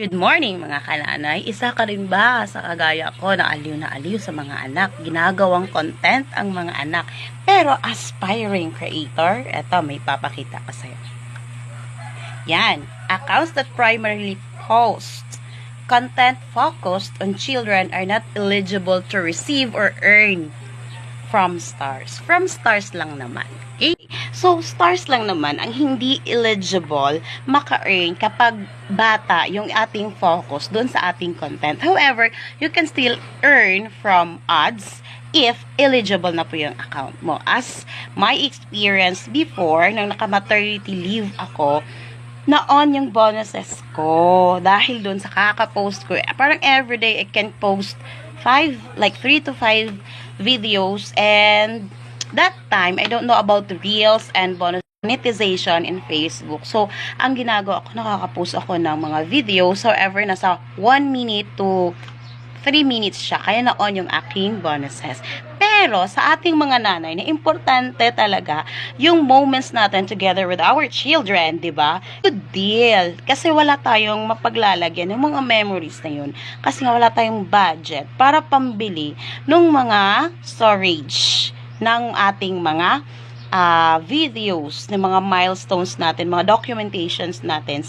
Good morning mga kananay. Isa ka rin ba sa kagaya ko na aliw na aliw sa mga anak? Ginagawang content ang mga anak. Pero aspiring creator, eto may papakita ko sa'yo. Yan. Accounts that primarily post content focused on children are not eligible to receive or earn from stars. From stars lang naman. Okay? So, stars lang naman ang hindi eligible maka-earn kapag bata yung ating focus doon sa ating content. However, you can still earn from ads if eligible na po yung account mo. As my experience before, nang naka-maternity leave ako, na-on yung bonuses ko dahil doon sa kaka-post ko. Parang everyday I can post five, like three to five videos and that time, I don't know about reels and bonus monetization in Facebook. So, ang ginagawa ko, nakaka-post ako ng mga videos. However, nasa 1 minute to 3 minutes siya. Kaya na-on yung aking bonuses. Pero, sa ating mga nanay, na importante talaga yung moments natin together with our children, di ba? Good deal. Kasi wala tayong mapaglalagyan ng mga memories na yun. Kasi nga wala tayong budget para pambili ng mga storage ng ating mga ah, videos, ng mga milestones natin, mga documentations natin